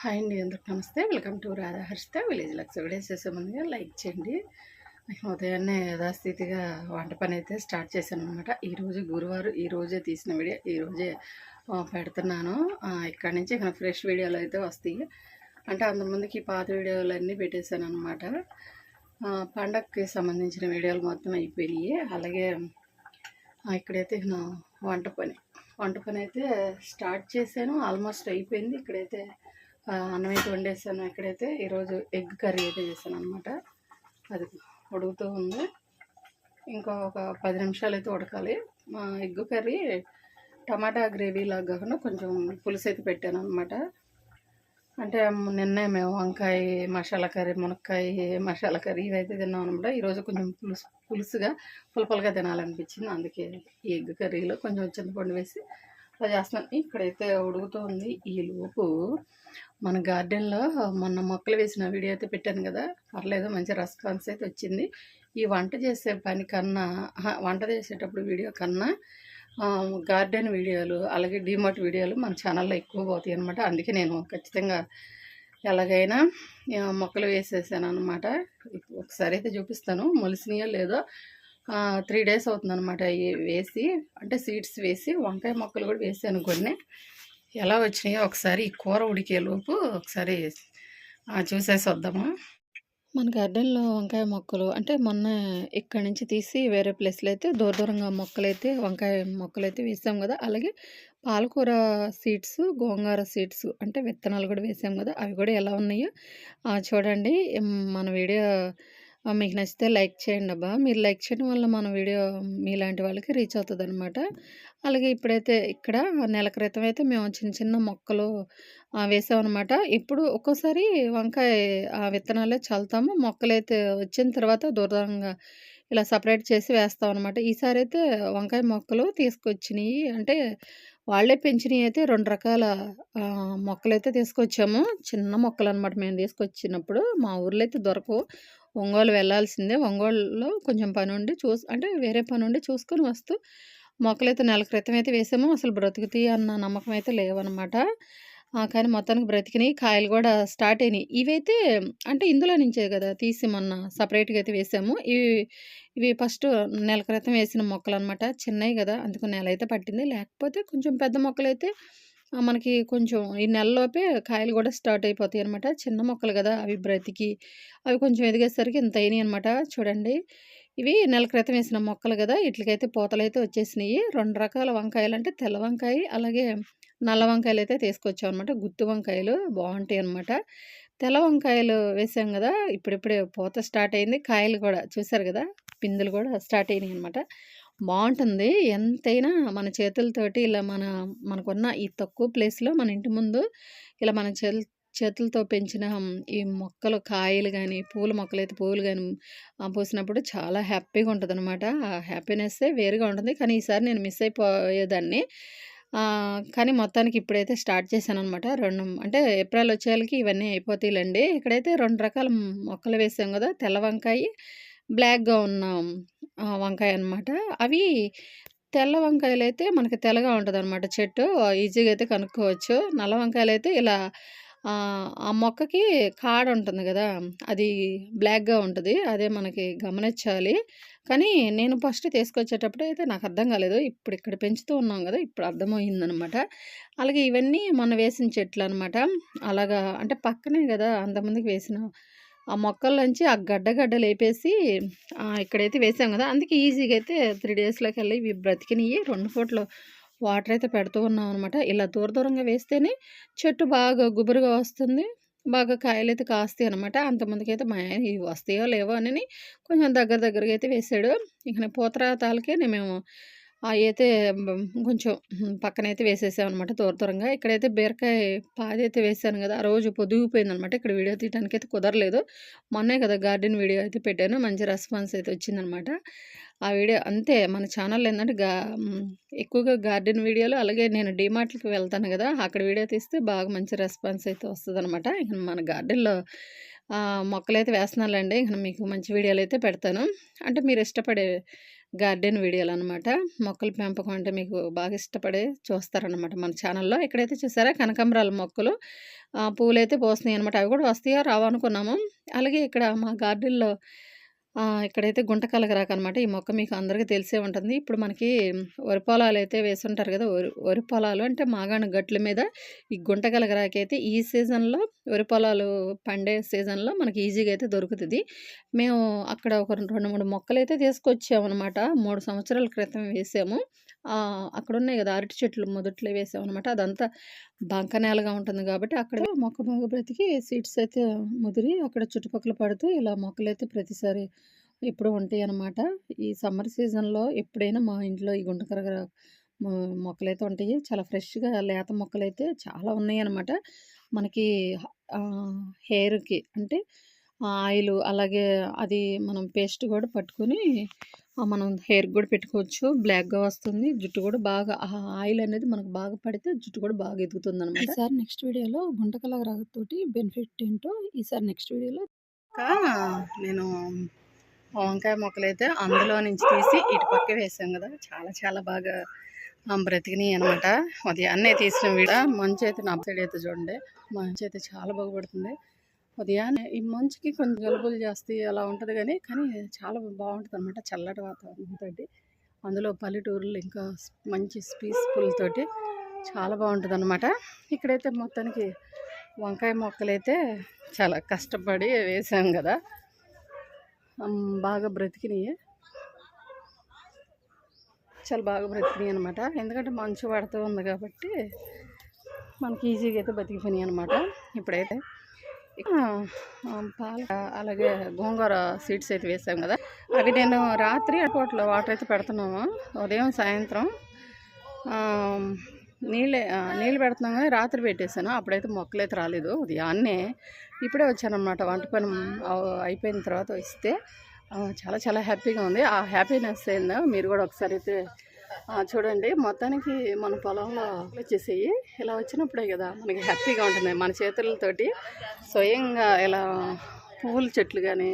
Hi అండి అందరికి నమస్తే. Welcome to Radha Harshitha village vlogs videos చేసే ముందుగా లైక్ చేయండి. ఉదయాన్నే యథాస్థితిగా వంట పని అయితే స్టార్ట్ చేశాను అనమాట ఈరోజు గురువారం ఈరోజే తీసిన వీడియో ఈరోజే పెడుతున్నాను. ఇక్కడ నుంచి ఇక్కడ ఫ్రెష్ వీడియోలు అయితే వస్తాయి. అంటే అంతకుముందుకి పాత వీడియోలు అన్నీ పెట్టేశాను అనమాట పండగకి సంబంధించిన వీడియోలు మొత్తం అయిపోయినాయి. అలాగే ఇక్కడైతే వంట పని వంట పని అయితే స్టార్ట్ చేశాను. ఆల్మోస్ట్ అయిపోయింది. ఇక్కడైతే అన్నం అయితే వండేసాను ఇక్కడైతే ఈరోజు ఎగ్ కర్రీ అయితే చేశాను అనమాట అది ఉడుకుతూ ఉంది. ఇంకా ఒక పది నిమిషాలు అయితే ఉడకాలి. మా ఎగ్ కర్రీ టమాటా గ్రేవీ లాగా కాకుండా కొంచెం పులుసు అయితే పెట్టాను అనమాట అంటే నిన్నే మేము వంకాయ మసాలా కర్రీ మునక్కాయ మసాలా కర్రీ ఇవైతే తిన్నాం అనమాట ఈరోజు కొంచెం పులుసు పులుసుగా పులపలుగా తినాలనిపించింది. అందుకే ఈ ఎగ్ కర్రీలో కొంచెం చింతపండు వేసి అలా చేస్తున్నాను. ఇక్కడైతే ఉడుకుతూ ఉంది. ఈ లోపు మన గార్డెన్లో మొన్న మొక్కలు వేసిన వీడియో అయితే పెట్టాను కదా పర్లేదు మంచి రెస్పాన్స్ అయితే వచ్చింది. ఈ వంట చేసే పని కన్నా వంట చేసేటప్పుడు వీడియో కన్నా గార్డెన్ వీడియోలు అలాగే డిమార్ట్ వీడియోలు మన ఛానల్లో ఎక్కువ పోతాయి అనమాట అందుకే నేను ఖచ్చితంగా ఎలాగైనా మొక్కలు వేసేసాను అనమాట ఒకసారి అయితే చూపిస్తాను మొలిసినాయో లేదో త్రీ డేస్ అవుతుంది అనమాట వేసి అంటే సీడ్స్ వేసి వంకాయ మొక్కలు కూడా వేసాను కొన్ని. ఎలా వచ్చినాయో ఒకసారి ఈ కూర ఉడికే లోపు ఒకసారి చూసేసి వద్దాము? మన గార్డెన్లో వంకాయ మొక్కలు అంటే మొన్న ఇక్కడ నుంచి తీసి వేరే ప్లేస్లో అయితే దూర దూరంగా మొక్కలైతే వంకాయ మొక్కలైతే వేసాం కదా. అలాగే పాలకూర సీడ్స్ గోంగూర సీడ్స్ అంటే విత్తనాలు కూడా వేసాం కదా. అవి కూడా ఎలా ఉన్నాయో చూడండి. మన వీడియో మీకు నచ్చితే లైక్ చేయండి అబ్బా. మీరు లైక్ చేయడం వల్ల మన వీడియో మీలాంటి వాళ్ళకి రీచ్ అవుతుంది అనమాట అలాగే ఇప్పుడైతే ఇక్కడ నెల క్రితం అయితే మేము చిన్న చిన్న మొక్కలు వేసామన్నమాట. ఇప్పుడు ఒక్కోసారి వంకాయ విత్తనాలే చల్లుతాము. మొక్కలైతే వచ్చిన తర్వాత దూరంగా ఇలా సపరేట్ చేసి వేస్తాం అనమాట ఈసారి అయితే వంకాయ మొక్కలు తీసుకొచ్చినాయి. అంటే వాళ్ళే పెంచినవి అయితే రెండు రకాల మొక్కలు మొక్కలైతే తీసుకొచ్చాము. చిన్న మొక్కలు అనమాట మేము తీసుకొచ్చినప్పుడు. మా ఊర్లో అయితే దొరకవు. ఒంగోలు వెళ్ళాల్సిందే. ఒంగోలులో కొంచెం పని ఉండి చూసి అంటే వేరే పని ఉండి చూసుకొని వస్తూ మొక్కలైతే నెల క్రితం అయితే వేసాము. అసలు బ్రతుకుతాయి అన్న నమ్మకం అయితే లేవన్నమాట ఆ, కానీ మొత్తానికి బ్రతికినాయి. కాయలు కూడా స్టార్ట్ అయినాయి. ఇవైతే అంటే ఇందులో నుంచే కదా తీసి మొన్న సపరేట్గా అయితే వేసాము. ఇవి ఇవి ఫస్ట్ నెల క్రితం వేసిన మొక్కలు అనమాట చిన్నవి కదా. అందుకు నెల అయితే పట్టింది. లేకపోతే కొంచెం పెద్ద మొక్కలు అయితే మనకి కొంచెం ఈ నెలలోపే కాయలు కూడా స్టార్ట్ అయిపోతాయి అనమాట చిన్న మొక్కలు కదా అవి బ్రతికి. అవి కొంచెం ఎదిగేసరికి ఇంత అయినాయి అనమాట చూడండి. ఇవి నెల క్రితం వేసిన మొక్కలు కదా. వీటికైతే పూతలు అయితే వచ్చేసినాయి. రెండు రకాల వంకాయలు అంటే తెల్ల వంకాయ అలాగే నల్ల వంకాయలు అయితే తీసుకొచ్చాం అనమాట గుత్తి వంకాయలు బాగుంటాయి అనమాట తెల్ల వంకాయలు వేసాం కదా. ఇప్పుడిప్పుడే పూత స్టార్ట్ అయింది. కాయలు కూడా చూసారు కదా? పిందులు కూడా స్టార్ట్ అయినాయి అనమాట బాగుంటుంది ఎంతైనా మన చేతులతోటి ఇలా మన మనకున్న ఈ తక్కువ ప్లేస్లో మన ఇంటి ముందు ఇలా మన చేతుల చేతులతో పెంచిన ఈ మొక్కలు కాయలు కానీ పూల మొక్కలు అయితే పువ్వులు కానీ పూసినప్పుడు చాలా హ్యాపీగా ఉంటుంది అనమాట హ్యాపీనెస్సే వేరుగా ఉంటుంది. కానీ ఈసారి నేను మిస్ అయిపోయేదాన్ని. కానీ మొత్తానికి ఇప్పుడైతే స్టార్ట్ చేశాను అనమాట రెండు అంటే ఏప్రిల్ వచ్చేళ్ళకి ఇవన్నీ అయిపోతాయిలండి. ఇక్కడైతే రెండు రకాల మొక్కలు వేసాం కదా తెల్ల వంకాయ బ్లాక్గా ఉన్న వంకాయ అనమాట అవి తెల్ల వంకాయలు అయితే మనకి తెల్లగా ఉంటుంది అనమాట చెట్టు. ఈజీగా అయితే కనుక్కోవచ్చు. నల్ల వంకాయలు అయితే ఇలా ఆ, మొక్కకి కాడ ఉంటుంది కదా అది బ్లాక్గా ఉంటుంది. అదే మనకి గమనించాలి. కానీ నేను ఫస్ట్ తీసుకొచ్చేటప్పుడు అయితే నాకు అర్థం కాలేదు. ఇప్పుడు ఇక్కడ పెంచుతూ ఉన్నాం కదా ఇప్పుడు అర్థమైందనమాట అలాగే ఇవన్నీ మన వేసిన చెట్లు అనమాట అలాగా అంటే పక్కనే కదా అంతమందికి వేసిన ఆ మొక్కల్లోంచి ఆ గడ్డ గడ్డ లేపేసి ఇక్కడైతే వేసాం కదా. అందుకే ఈజీగా అయితే త్రీ డేస్లోకి వెళ్ళి ఇవి బ్రతికినవి రెండు ఫోట్లు వాటర్ అయితే పెడుతూ ఉన్నాం అనమాట ఇలా దూర దూరంగా వేస్తేనే చెట్టు బాగా గుబురుగా వస్తుంది. బాగా కాయలు అయితే కాస్తాయి అనమాట అంతమందికి అయితే మా ఆయన ఇవి వస్తాయో లేవో అని కొంచెం దగ్గర దగ్గరగా అయితే వేసాడు. ఇక పూతరాతాలకే నేను మేము అవి అయితే కొంచెం పక్కనైతే వేసేసాం అనమాట దూర దూరంగా ఇక్కడైతే బీరకాయ పాది అయితే వేసాను కదా ఆ రోజు పొదిగిపోయింది అనమాట ఇక్కడ వీడియో తీయడానికి అయితే కుదరలేదు మొన్నే కదా గార్డెన్ వీడియో అయితే పెట్టాను మంచి రెస్పాన్స్ అయితే వచ్చిందనమాట ఆ వీడియో అంతే మన ఛానల్ ఏంటంటే గా ఎక్కువగా గార్డెన్ వీడియోలు అలాగే నేను డీమార్ట్‌లకి వెళ్తాను కదా అక్కడ వీడియో తీస్తే బాగా మంచి రెస్పాన్స్ అయితే వస్తుంది ఇక మన గార్డెన్‌లో మొక్కలు మొక్కలైతే వేస్తున్నానులెండి. ఇక మీకు మంచి వీడియోలు అయితే పెడతాను. అంటే మీరు ఇష్టపడే గార్డెన్ వీడియోలు అనమాట మొక్కల పెంపకం అంటే మీకు బాగా ఇష్టపడే చూస్తారనమాట మన ఛానల్‌లో. ఇక్కడైతే చూసారా కనకంబరాల మొక్కలు ఆహ్, పూలైతే పూస్తున్నాయనమాట. అవి కూడా వస్తాయో రావనుకున్నాము అలాగే ఇక్కడ మా గార్డెన్‌లో ఇక్కడైతే గుంట కలగరాక అనమాట ఈ మొక్క మీకు అందరికీ తెలిసే ఉంటుంది. ఇప్పుడు మనకి వరి పొలాలు అయితే వేసుంటారు కదా వరి వరి పొలాలు అంటే మాగాణి గట్ల మీద ఈ గుంట కలగరాకైతే ఈ సీజన్‌లో వరి పొలాలు పండే సీజన్‌లో మనకి ఈజీగా అయితే దొరుకుతుంది మేము అక్కడ ఒక 2, 3 మొక్కలైతే తీసుకొచ్చామనమాట. 3 సంవత్సరాల క్రితం వేసాము. అక్కడ ఉన్నాయి కదా అరటి చెట్లు మొదట్లో వేసామనమాట. అదంతా బంక నేలగా ఉంటుంది కాబట్టి అక్కడ మొక్క బాగా బ్రతికి సీడ్స్ అయితే ముదిరి అక్కడ చుట్టుపక్కల పడుతూ ఇలా మొక్కలైతే ప్రతిసారి ఎప్పుడూ ఉంటాయనమాట. ఈ సమ్మర్ సీజన్‌లో ఎప్పుడైనా మా ఇంట్లో ఈ గుంట మొ మొక్కలైతే ఉంటాయి. చాలా ఫ్రెష్‌గా లేత మొక్కలైతే చాలా ఉన్నాయనమాట. మనకి హెయిర్‌కి అంటే ఆయిలు అలాగే అది మనం పేస్ట్ కూడా పట్టుకొని మనం హెయిర్‌కి గూడా పెట్టుకోవచ్చు. బ్లాక్‌గా వస్తుంది. జుట్టు గూడా బాగా ఆ ఆయిల్ అనేది మనకు బాగా పడితే జుట్టు కూడా బాగా ఎదుగుతుందనమాట. ఈసారి నెక్స్ట్ వీడియోలో గుంట కలగరాకుతోటి బెనిఫిట్ ఏంటో ఈసారి నెక్స్ట్ వీడియోలో నేను వంకాయ మొక్కలైతే అందులో నుంచి తీసి ఇటు పక్క వేసాం కదా చాలా చాలా బాగా ఆ, బ్రతికినాయి అనమాట ఉదయాన్నే తీసిన వీడ మంచు అయితే నా సైడ్ అయితే చూడండి మంచు అయితే చాలా బాగా పడుతుంది ఉదయాన్నే ఈ మంచుకి కొంచెం జలుబులు చేస్తాయి అలా ఉంటుంది కానీ కానీ చాలా బాగుంటుంది అనమాట చల్లటి వాతావరణంతో అందులో పల్లెటూరులు ఇంకా మంచి పీస్ఫుల్ తోటి చాలా బాగుంటుంది అనమాట ఇక్కడైతే మొత్తానికి వంకాయ మొక్కలైతే చాలా కష్టపడి వేసాం కదా. బాగా బ్రతికినాయి. చాలా బాగా బ్రతికినాయి అనమాట ఎందుకంటే మంచు పడుతూ ఉంది కాబట్టి మనకి ఈజీగా అయితే బతికిపోయినాయి అనమాట ఇప్పుడైతే పాల. అలాగే గోంగూర సీడ్స్ అయితే వేసాం కదా. అవి నేను రాత్రి పూటలో వాటర్ అయితే పెడుతున్నాము ఉదయం సాయంత్రం. నీళ్ళే నీళ్ళు పెడుతున్నాం కానీ రాత్రి పెట్టేశాను. అప్పుడైతే మొక్కలు అయితే రాలేదు. ఉదయాన్నే ఇప్పుడే వచ్చానమాట వంట పని అయిపోయిన తర్వాత వస్తే చాలా చాలా హ్యాపీగా ఉంది. ఆ హ్యాపీనెస్ ఏందో మీరు కూడా ఒకసారి అయితే చూడండి మొత్తానికి మన పొలంలో వచ్చేసేయి. ఇలా వచ్చినప్పుడే కదా మనకి హ్యాపీగా ఉంటుంది మన చేతులతోటి. స్వయంగా ఇలా పువ్వుల చెట్లు కానీ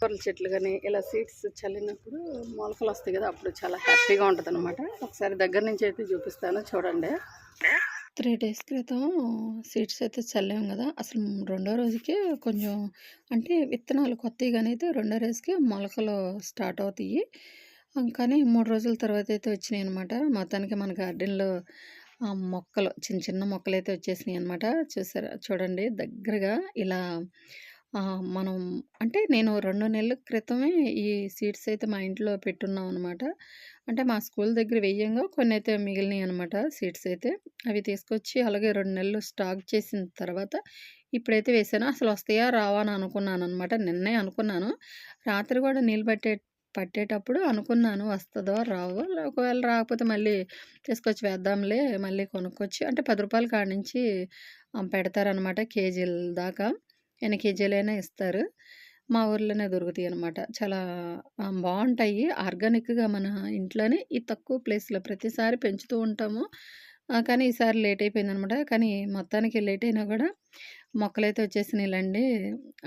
కూరల చెట్లు కానీ ఇలా సీడ్స్ చల్లినప్పుడు మొలకలు వస్తాయి కదా అప్పుడు చాలా హ్యాపీగా ఉంటుంది అనమాట ఒకసారి దగ్గర నుంచి అయితే చూపిస్తాను చూడండి. త్రీ డేస్ క్రితం సీడ్స్ అయితే చల్లాం కదా అసలు రెండో రోజుకి కొంచెం అంటే విత్తనాలు కొత్తవి కానీ అయితే రెండో రోజుకి మొలకలు స్టార్ట్ అవుతాయి. కానీ మూడు రోజుల తర్వాత అయితే వచ్చినాయి అనమాట మొత్తానికి మన గార్డెన్లో ఆ మొక్కలు చిన్న చిన్న మొక్కలు అయితే వచ్చేసినాయి అనమాట చూసారా? చూడండి దగ్గరగా ఇలా మనం అంటే నేను రెండు నెలల క్రితమే ఈ సీడ్స్ అయితే మా ఇంట్లో పెట్టున్నాం అనమాట అంటే మా స్కూల్ దగ్గర వెయ్యంగా కొన్ని అయితే మిగిలినాయి అనమాట సీడ్స్ అయితే. అవి తీసుకొచ్చి అలాగే రెండు నెలలు స్టాక్ చేసిన తర్వాత ఇప్పుడైతే వేసాను. అసలు వస్తాయా రావా అని అనుకున్నాను అనమాట నిన్నే అనుకున్నాను. రాత్రి కూడా నీళ్ళు పట్టే పట్టేటప్పుడు అనుకున్నాను వస్తుందో రావు ఒకవేళ రాకపోతే మళ్ళీ తీసుకొచ్చి వేద్దాంలే మళ్ళీ కొనుక్కొచ్చి అంటే పది రూపాయల కాడ నుంచి పెడతారనమాట కేజీల దాకా. ఎన్ని కేజీలైనా ఇస్తారు. మా ఊర్లోనే దొరుకుతాయి అనమాట చాలా బాగుంటాయి. ఆర్గానిక్గా మన ఇంట్లోనే ఈ తక్కువ ప్లేస్లో ప్రతిసారి పెంచుతూ ఉంటాము. కానీ ఈసారి లేట్ అయిపోయింది అనమాట కానీ మొత్తానికి లేట్ అయినా కూడా మొక్కలైతే వచ్చేసినాయిలండి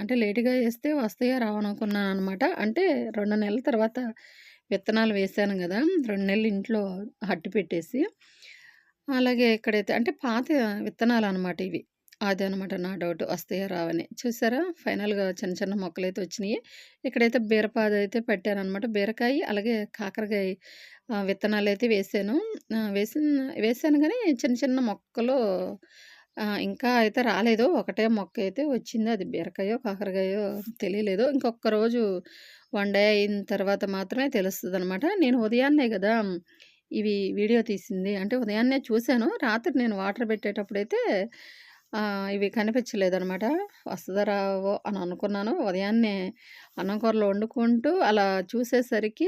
అంటే లేటుగా వేస్తే వస్తాయా రావనుకున్నాను అనమాట అంటే రెండు నెలల తర్వాత విత్తనాలు వేసాను కదా రెండు నెలలు ఇంట్లో హట్టు పెట్టేసి అలాగే ఇక్కడైతే అంటే పాత విత్తనాలు అనమాట ఇవి. అదే అనమాట నా డౌట్ వస్తాయా రావని. చూసారా? ఫైనల్గా చిన్న చిన్న మొక్కలు అయితే వచ్చినాయి ఇక్కడైతే బీరపాదు అయితే పెట్టాను బీరకాయ అలాగే కాకరకాయ విత్తనాలు అయితే వేసాను. వేసిన వేసాను కానీ చిన్న చిన్న మొక్కలు ఇంకా అయితే రాలేదు. ఒకటే మొక్క అయితే వచ్చింది. అది బీరకాయో కాకరకాయో తెలియలేదు. ఇంకొక రోజు వన్ డే అయిన తర్వాత మాత్రమే తెలుస్తుంది అనమాట నేను ఉదయాన్నే కదా ఇవి వీడియో తీసింది. అంటే ఉదయాన్నే చూశాను. రాత్రి నేను వాటర్ పెట్టేటప్పుడైతే ఇవి కనిపించలేదనమాట. వస్తుందా రావో అని అనుకున్నాను. ఉదయాన్నే అన్నం కూరలు వండుకుంటూ అలా చూసేసరికి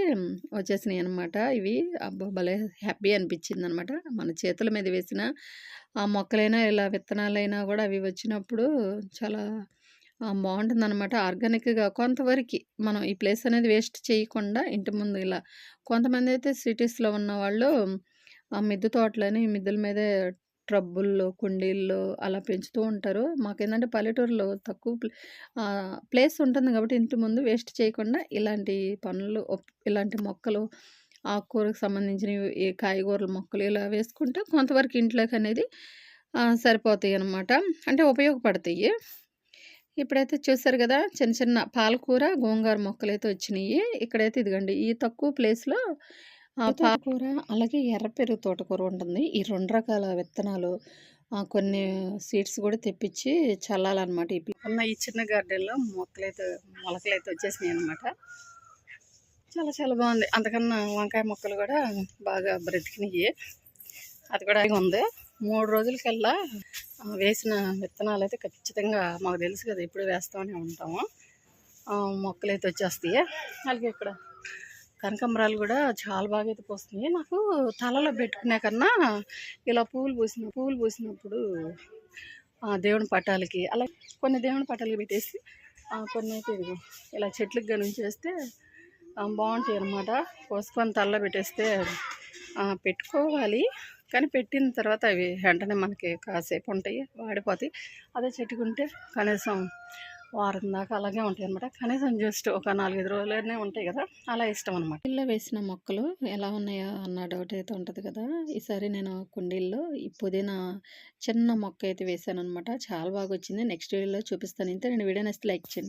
వచ్చేసినాయి అనమాట ఇవి అబ్బో భలే హ్యాపీ అనిపించింది అనమాట మన చేతుల మీద వేసిన ఆ మొక్కలైనా ఇలా విత్తనాలైనా కూడా అవి వచ్చినప్పుడు చాలా బాగుంటుంది అనమాట ఆర్గానిక్‌గా కొంతవరకి మనం ఈ ప్లేస్ అనేది వేస్ట్ చేయకుండా ఇంటి ముందు ఇలా కొంతమంది అయితే సిటీస్‌లో ఉన్న వాళ్ళు ఆ మిద్దె తోటలని మిద్దెల మీదే ట్రబ్బుల్లో, కుండీల్లో అలా పెంచుతూ ఉంటారు. మాకేంటంటే పల్లెటూరులో తక్కువ ప్లే ప్లేస్ ఉంటుంది కాబట్టి ఇంటి ముందు వేస్ట్ చేయకుండా ఇలాంటి పనులు ఇలాంటి మొక్కలు ఆకుకూరకు సంబంధించినవి ఈ కాయగూరల మొక్కలు ఇలా వేసుకుంటే కొంతవరకు ఇంట్లోకి అనేది సరిపోతాయి అన్నమాట అంటే ఉపయోగపడతాయి. ఇప్పుడైతే చూసారు కదా చిన్న చిన్న పాలకూర, గోంగూర అయితే వచ్చినాయి ఇక్కడైతే ఇదిగండి ఈ తక్కువ ప్లేస్‌లో పాలకూర అలాగే ఎర్ర పెరుగు తోటకూర ఉంటుంది. ఈ 2 రకాల విత్తనాలు కొన్ని సీడ్స్ చల్లాలనమాట. ఈ పి ఉన్న ఈ చిన్న గార్డెన్‌లో మొక్కలైతే మొలకలైతే వచ్చేసినాయనమాట. చాలా చాలా బావుంది. అంతకన్నా వంకాయ మొక్కలు గూడా బాగా బ్రతికినియి. అది కూడా ఉంది. 3 రోజులకల్లా వేసిన విత్తనాలైతే ఖచ్చితంగా మాకు తెలుసు గదా! ఎప్పుడు వేస్తామనే ఉంటాము. మొక్కలైతే వచ్చేస్తాయి. అలాగే ఇక్కడ కనకాంబరాలు కూడా చాలా బాగా అయితే పోస్తున్నాయి నాకు తలలో పెట్టుకునే కన్నా ఇలా పువ్వులు పూసిన పువ్వులు పూసినప్పుడు దేవుని పటాలకి అలా కొన్ని దేవుని పటాలకి పెట్టేసి కొన్ని అయితే ఇలా చెట్లకి గాని ఉంచేస్తే ఆహ్, అనమాట కోసుకొని తలలో పెట్టేస్తే పెట్టుకోవాలి. కానీ పెట్టిన తర్వాత అవి వెంటనే మనకి కాసేపు ఉంటాయి. వాడిపోతాయి. అదే చెట్టుకుంటే కనీసం వారం దాకా అలాగే ఉంటాయనమాట. కనీసం జస్ట్ ఒక 4, 5 రోజులనే ఉంటాయి కదా అలా ఇష్టం అనమాట. ఇల్లు వేసిన మొక్కలు ఎలా ఉన్నాయో అన్న డౌట్ అయితే ఉంటుంది కదా! ఈసారి నేను కుండీల్లో ఈ పుదీనా చిన్న మొక్క అయితే వేసాను అనమాట చాలా బాగా వచ్చింది నెక్స్ట్ వీడియోలో చూపిస్తాను. ఇంతేనండి వీడియో నెక్స్ట్ లైక్ చేయండి.